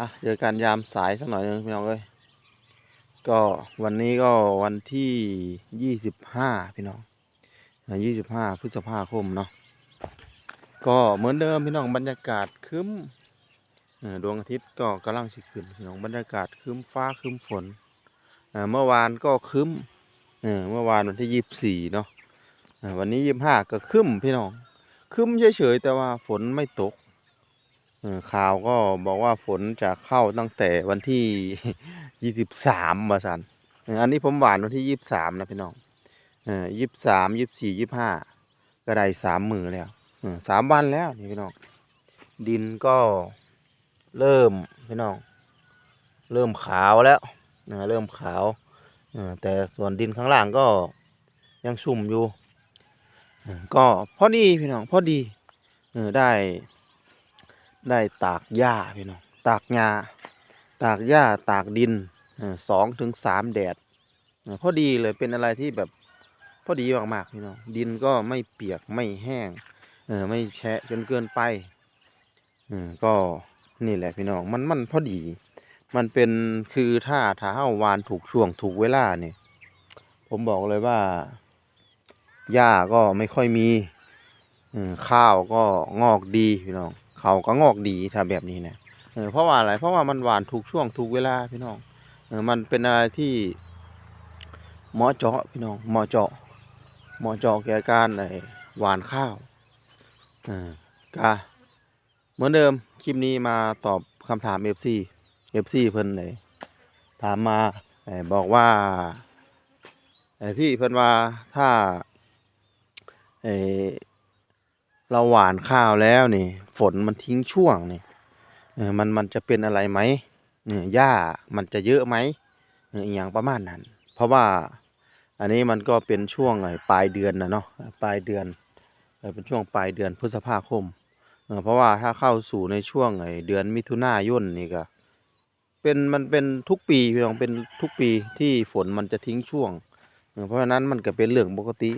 อะเจอกันยามสายสักหน่อยนึงพี่น้องเอ้ยก็วันนี้ก็วันที่ยี่สิบห้าพี่น้องยี่สิบห้าพฤษภาคมเนาะก็เหมือนเดิมพี่น้องบรรยากาศครึ้มดวงอาทิตย์ก็กำลังสิขึ้นพี่น้องบรรยากาศครึ้มฟ้าครึ้มฝนเมื่อวานก็ครึ้มเมื่อวานวันที่ยี่สิบสี่เนาะวันนี้ยี่สิบห้าก็ครึ้มพี่น้องครึ้มเฉยๆแต่ว่าฝนไม่ตก ข่าวก็บอกว่าฝนจะเข้าตั้งแต่วันที่ยี่สิบสามมาสันอันนี้ผมหวานวันที่ยี่สิบสามนะพี่น้องเออยี่สิบสามยี่สิบสี่ยี่สิบห้าก็ได้สามมือแล้วสามวันแล้วนี่พี่น้องดินก็เริ่มพี่น้องเริ่มขาวแล้วนะเริ่มขาวแต่ส่วนดินข้างล่างก็ยังชุ่มอยู่ ก็พอดีพี่น้องพอดีเออได้ ได้ตากหญ้าพี่น้องตากหญ้าตากหญ้าตากดินสองถึงสามแดดพอดีเลยเป็นอะไรที่แบบพอดีมากๆพี่น้องดินก็ไม่เปียกไม่แห้งเออไม่แฉะจนเกินไปเออก็นี่แหละพี่น้องมันมันพอดี มันเป็นคือถ้าถ้าเฮาวานถูกช่วงถูกเวลาเนี่ยผมบอกเลยว่าหญ้าก็ไม่ค่อยมีข้าวก็งอกดีพี่น้อง เขาก็งอกดีถ้าแบบนี้นะเออเพราะว่าอะไรเพราะว่ามันหวานถูกช่วงถูกเวลาพี่น้องเออมันเป็นอะไรที่หมาะเจาะพี่น้องหมาะเจาะหมาะเจาะแก่การไอหวานข้าวเออกะเหมือนเดิมคลิปนี้มาตอบคำถาม FC FC เพิ่นเลยถามมาเอ่อบอกว่าไอพี่เพิ่นว่าถ้าไอ เราหว่านข้าวแล้วนี่ ฝนมันทิ้งช่วงนี่เออมันมันจะเป็นอะไรไหมเนี่ยหญ้ามันจะเยอะไหมเอออย่างประมาณนั้น เพราะว่าอันนี้มันก็เป็นช่วงไอ้ปลายเดือนนะเนาะปลายเดือนเออเป็นช่วงปลายเดือนพฤษภาคมเออเพราะว่าถ้าเข้าสู่ในช่วงไอ้เดือนมิถุนายนนี่ก็เป็นมันเป็นทุกปีพี่น้องเป็นทุกปีที่ฝนมันจะทิ้งช่วงเออเพราะฉะนั้นมันก็เป็นเรื่องปกติ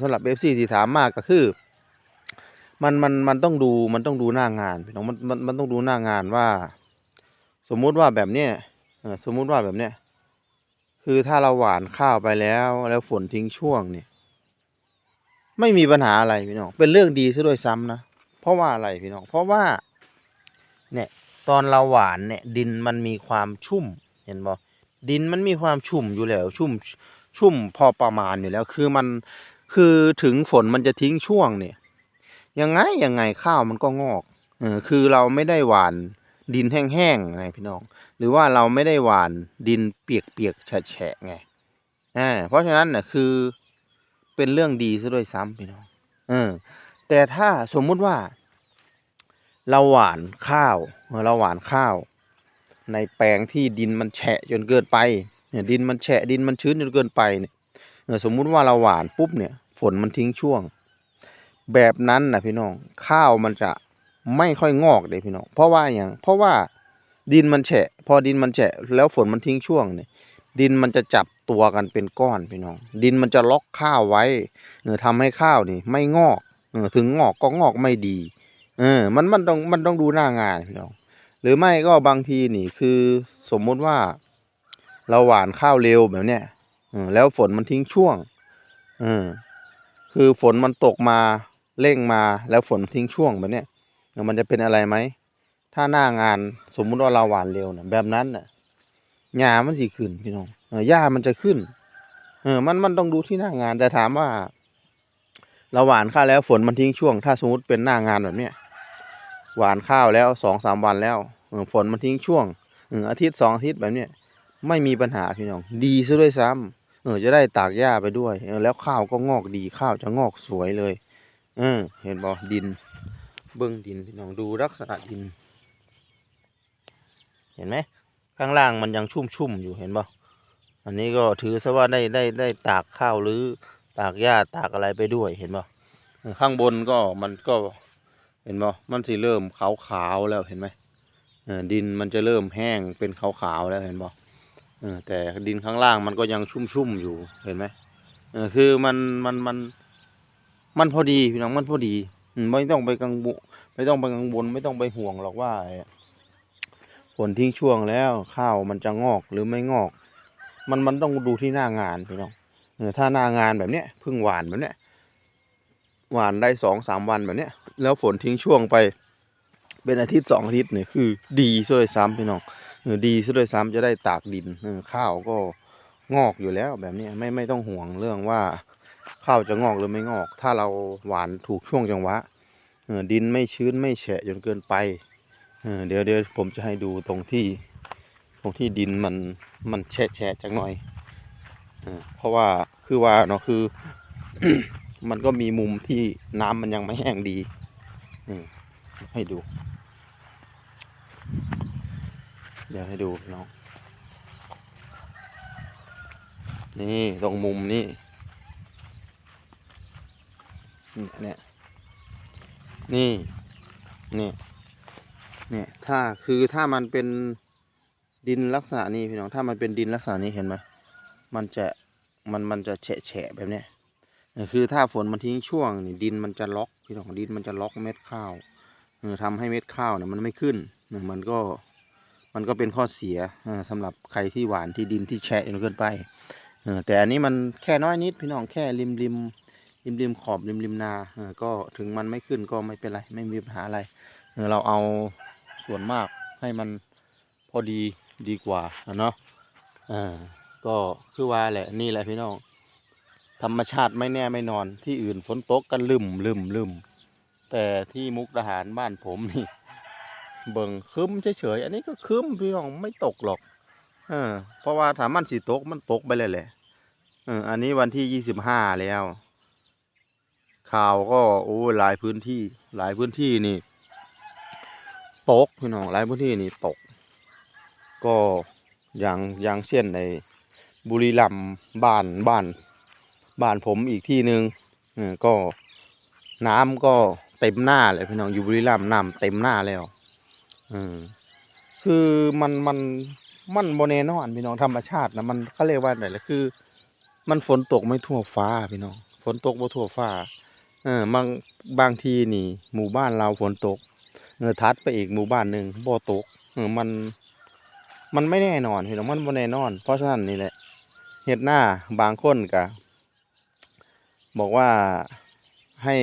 สำหรับเอฟซีที่ถามมากก็คือ มันมันมันต้องดูมันต้องดูหน้างานพี่น้องมันมันมันต้องดูหน้างานว่า สมมุติว่าแบบเนี้ยสมมุติว่าแบบเนี้ยคือถ้าเราหวานข้าวไปแล้วแล้วฝนทิ้งช่วงเนี่ย ไม่มีปัญหาอะไรพี่น้องเป็นเรื่องดีซะด้วยซ้ำนะเพราะว่าอะไรพี่น้องเพราะว่าเนี่ยตอนเราหวานเนี่ยดินมันมีความชุ่มเห็นบ่ดินมันมีความชุ่มอยู่แล้ว ชุ่มชุ่มพอประมาณอยู่แล้ว คือมันคือถึงฝนมันจะทิ้งช่วงเนี่ย ยังไงยังไงข้าวมันก็งอกเออคือเราไม่ได้หวานดินแห้งๆไงพี่น้อง หรือว่าเราไม่ได้หวานดินเปียกๆแฉะๆไงอ่าเพราะฉะนั้นน่ะคือเป็นเรื่องดีซะด้วยซ้ำพี่น้องเออแต่ถ้าสมมุติว่า เราหวานข้าวเออเราหวานข้าว ในแปลงที่ดินมันแฉะจนเกินไปเนี่ยดินมันแฉะดินมันชื้นจนเกินไปเนี่ยสมมุติว่าเราหวานปุ๊บเนี่ย ฝนมันทิ้งช่วง แบบนั้นนะพี่น้องข้าวมันจะไม่ค่อยงอกเลยพี่น้องเพราะว่าอย่างเพราะว่าดินมันแฉะ พอดินมันแฉะ แล้วฝนมันทิ้งช่วงเนี่ยดินมันจะจับตัวกันเป็นก้อนพี่น้อง ดินมันจะล็อกข้าวไว้เออทำให้ข้าวนี่ ไม่งอกเออถึงงอกก็งอกไม่ดี เออ มันมันต้องมันต้องดูหน้างานพี่น้องหรือไม่ก็บางทีนี่คือสมมุติว่า เราหว่านข้าวเร็วแบบเนี้ยเออแล้วฝนมันทิ้งช่วงเออคือฝนมันตกมา เร่งมาแล้วฝนทิ้งช่วงแบบเนี้ยมันจะเป็นอะไรไหม ถ้าหน้างานสมมุติว่าเราหวานเร็วนะแบบนั้นน่ะหญ้ามันสิขึ้นพี่น้องเอหญ้ามันจะขึ้น เออ มันมันต้องดูที่หน้างานแต่ถามว่าเราหวานข้าวแล้วฝนมันทิ้งช่วง ถ้าสมมติเป็นหน้างานแบบเนี้ยหวานข้าวแล้วสองสามวันแล้วฝนมันทิ้งช่วงเอออาทิตย์สองอาทิตย์แบบเนี้ยไม่มีปัญหาพี่น้อง ดีซะด้วยซ้ำเออจะได้ตากหญ้าไปด้วยเออแล้วข้าวก็งอกดีข้าวจะงอกสวยเลย เออเห็นบ่ดิน เบิ้องดินพี่น้องดูลักษณะดิน เห็นไหมข้างล่างมันยังชุ่มๆอยู่เห็นบ่อันนี้ก็ถือซะว่าได้ได้ได้ตากข้าวหรือตากหญ้าตากอะไรไปด้วยเห็นบ่เอข้างบนก็มันก็เห็นบ่มันสิเริ่มขาวๆแล้วเห็นไหมดินมันจะเริ่มแห้งเป็นขาวๆแล้วเห็นบ่เอแต่ดินข้างล่างมันก็ยังชุ่มๆอยู่เห็นไหมคือมันมันมัน มันพอดีพี่น้องมันพอดีไม่ต้องไปกังวลไม่ต้องไปกังวลไม่ต้องไปห่วงหรอกว่าฝนทิ้งช่วงแล้วข้าวมันจะงอกหรือไม่งอก มันมันต้องดูที่หน้างานพี่น้องถ้าหน้างานแบบเนี้ยพิ่งหวานแบบเนี้ยหวานได้สองสามวันแบบเนี้ยแล้วฝนทิ้งช่วงไป เป็นอาทิตย์สองอาทิตย์เนี่ยคือ ดีซะด้วยซ้ำพี่น้องดีซะด้วยซ้ำจะได้ตากดินข้าวก็งอกอยู่แล้วแบบนี้ไม่ไม่ต้องห่วงเรื่องว่า ข้าวจะงอกหรือไม่งอก ถ้าเราหวานถูกช่วงจังหวะดินไม่ชื้นไม่แฉะจนเกินไปเเดี๋ยวเดี๋ยวผมจะให้ดูตรงที่ตรงที่ดินมันมันแฉะแฉะจังหน่อยเอเพราะว่าคือว่าเนาะคือ มันก็มีมุมที่น้ำมันยังไม่แห้งดีให้ดูเดี๋ยวให้ดูน้องนี่ตรงมุมนี่ เนี่ยเนี่ยนี่เนี่ยถ้าคือถ้ามันเป็นดินลักษณะนี้พี่น้องถ้ามันเป็นดินลักษณะนี้เห็นไหมมันจะมันมันจะแฉะแฉะแบบเนี้ยคือถ้าฝนมันทิ้งช่วงนี่ดินมันจะล็อกพี่น้องดินมันจะล็อกเม็ดข้าวเออทำให้เม็ดข้าวเนี่ยมันไม่ขึ้นเออมันก็มันก็เป็นข้อเสียเอ่อสำหรับใครที่หวานที่ดินที่แฉะจนเกินไปเออแต่อันนี้มันแค่น้อยนิดพี่น้องแค่ริมริม ริมริมขอบริมริมนาเออก็ถึงมันไม่ขึ้นก็ไม่เป็นไร ไม่มีปัญหาอะไรเออเราเอาส่วนมากให้มันพอดีดีกว่าเนาะเออก็คือว่าแหละนี่แหละพี่น้องธรรมชาติไม่แน่ไม่นอนที่อื่นฝนตกกันลืมลืมลืมแต่ที่มุกดาหารบ้านผมนี่ เบิ่งครึ้มเฉยๆอันนี้ก็ครึ้มพี่น้องไม่ตกหรอกเออเพราะว่าถ้ามันสิตกมันตกไปเลยแหละเอออันนี้วันที่ยี่สิบห้าแล้ว ข่าวก็โอ้หลายพื้นที่ หลายพื้นที่นี่ ตกพี่น้องหลายพื้นที่นี่ตก ก็อย่างอย่างเช่นในบุรีรัมย์บ้านบ้านบ้านผมอีกที่หนึ่งก็น้ำก็เต็มหน้าเลยพี่น้องอยู่บุรีรัมย์น้ำเต็มหน้าแล้วอคือมันมันมันโมเนนอนพี่น้องธรรมชาตินะมันเขาเรียกว่าไหนละคือ มันฝนตกไม่ทั่วฟ้าพี่น้องฝนตกไม่ทั่วฟ้า เออบางบางทีนี่ หมู่บ้านเราฝนตกเออทัดไปอีกหมู่บ้านหนึ่งบ่ตกเออมัน มันไม่แน่นอนพี่น้องมันโมแน่นอน เพราะฉะนั้นนี่แหละเห็ดหน้าบางคนกะบอกว่าให้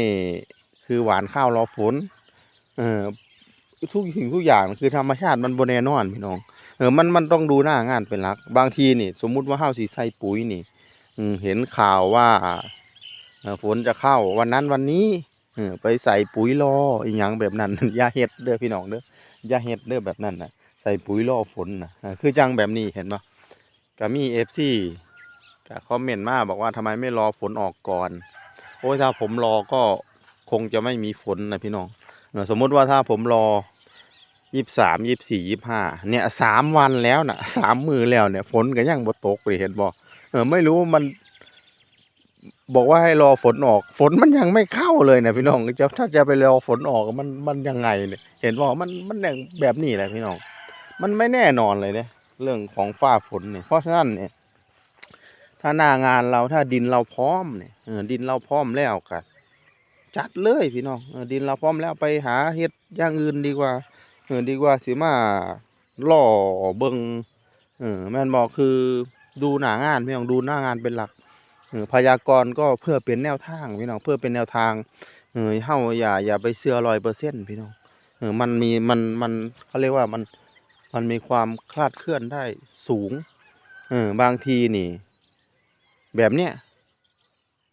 คือหวานข้าวรอฝน เออทุกสิ่งทุกอย่างคือธรรมชาติมันบนแน่นอนพี่น้องเออมันมันต้องดูหน้างานเป็นหลัก บางทีนี่ สมมุติว่าข้าวสีใส่ปุ๋ยนี่เห็นข่าวว่า ฝนจะเข้าวันนั้นวันนี้ไปใส่ปุ๋ยรออีหยังแบบนั้นยาเฮ็ดเด้อพี่น้องเด้อยาเฮ็ดเด้อแบบนั้นนะใส่ปุ๋ยรอฝนนะคือจังแบบนี้เห็นปะก็มีเอฟซีก็คอมเมนต์มาบอกว่าทำไมไม่รอฝนออกก่อน โอ้ยถ้าผมรอก็คงจะไม่มีฝนนะพี่น้องสมมุติว่าถ้าผมรอยี่สามยี่สี่ยี่ห้าเนี่ยสามวันแล้วนะสามมือแล้วเนี่ยฝนก็ยังบ่ตกเลยเห็นบ่เออไม่รู้มัน บอกว่าให้รอฝนออก ฝนมันยังไม่เข้าเลยนะพี่น้องจะถ้าจะไปรอฝนออกมันมันยังไงเนี่ยเห็นบ่ามันมันอย่างแบบนี้แหละพี่น้อง มันไม่แน่นอนเลยเนี่ยเรื่องของฟ้าฝนเนี่ยเพราะฉะนั้นเนี่ย ถ้าหน้างานเราถ้าดินเราพร้อมเนี่ยเออดินเราพร้อมแล้วกันจัดเลยพี่น้องดินเราพร้อมแล้วไปหาเฮ็ดอย่างอื่นดีกว่าเออดีกว่าสิมาล่อเบิงเออแม่นบอกคือดูหน้างานพี่น้องดูหน้างานเป็นหลัก พยากรณ์ก็เพื่อเป็นแนวทางพี่น้องเพื่อเป็นแนวทางเออเฮาอย่าอย่าไปเชื่อร้อยเปอร์เซ็นต์พี่น้องเออมันมีมันมันเขาเรียกว่ามันมันมีความคลาดเคลื่อนได้สูงเออบางทีนี่ แบบเนี้ย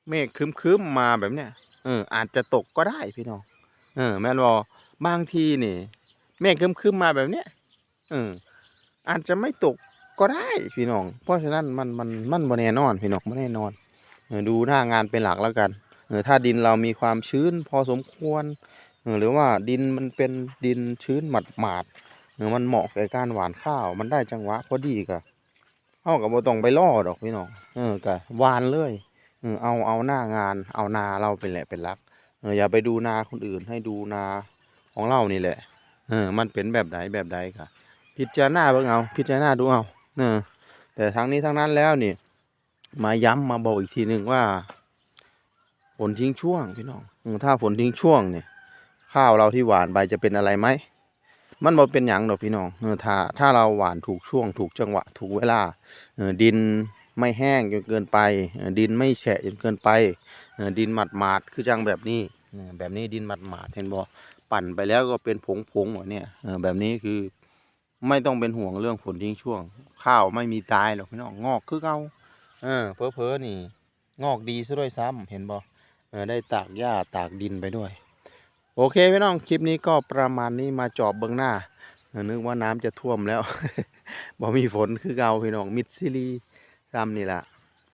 เมฆครึ้มๆมาแบบเนี้ยเอออาจจะตกก็ได้พี่น้องเออแม่นบอบางทีนี่เมฆครึ้มๆมาแบบเนี้ยเอออาจจะไม่ตกก็ได้พี่น้อง เพราะฉะนั้นมันมันมันบ่แน่นอนพี่น้องบ่แน่นอน ดูหน้างานเป็นหลักแล้วกันเออถ้าดินเรามีความชื้นพอสมควรเออหรือว่าดินมันเป็นดินชื้นหมาดหมาดเออมันเหมาะแก่การหว่านข้าว มันได้จังหวะพอดีกะเฮาก็บ่ต้องไปล่อดอกพี่น้องเออกะหวานเลยเออเอาเอาหน้างาน เอานาเราเป็นแหละเป็นหลักเอออย่าไปดูนาคนอื่นให้ดูนาของเรานี่แหละเออมันเป็นแบบไหนแบบใดค่ะ พิจารณาเบิ่งเอา พิจารณาดูเอาเออแต่ทั้งนี้ทั้งนั้นแล้วนี่ มาย้ำมาบอกอีกทีหนึ่งว่าฝนทิ้งช่วงพี่น้องถ้าฝนทิ้งช่วงเนี่ย ข้าวเราที่หวานไปจะเป็นอะไรไหมมันบ่เป็นหยังดอกพี่น้องเออถ้าถ้าเราหวานถูกช่วงถูกจังหวะถูกเวลาเออดินไม่แห้งจนเกินไป ดินไม่แฉะจนเกินไป ดินหมาดหมาดคือจังแบบนี้แบบนี้ดินหมาดหมาดเห็นบ่ปั่นไปแล้วก็เป็นผงผงๆแบบเนี้ยแบบนี้คือไม่ต้องเป็นห่วงเรื่องฝนทิ้งช่วง ข้าวไม่มีตายหรอกพี่น้องงอกคือเก่า เออเพอเพอนี่ งอกดีซะด้วยซ้ำเห็นบอเออได้ตากหญ้าตากดินไปด้วย โอเคพี่น้องคลิปนี้ก็ประมาณนี้มาจอบเบื้องหน้าเออนึกว่าน้ำจะท่วมแล้วบ่มีฝนคือเก่าพี่น้องมิดซิลีซ้ำนี่แหละ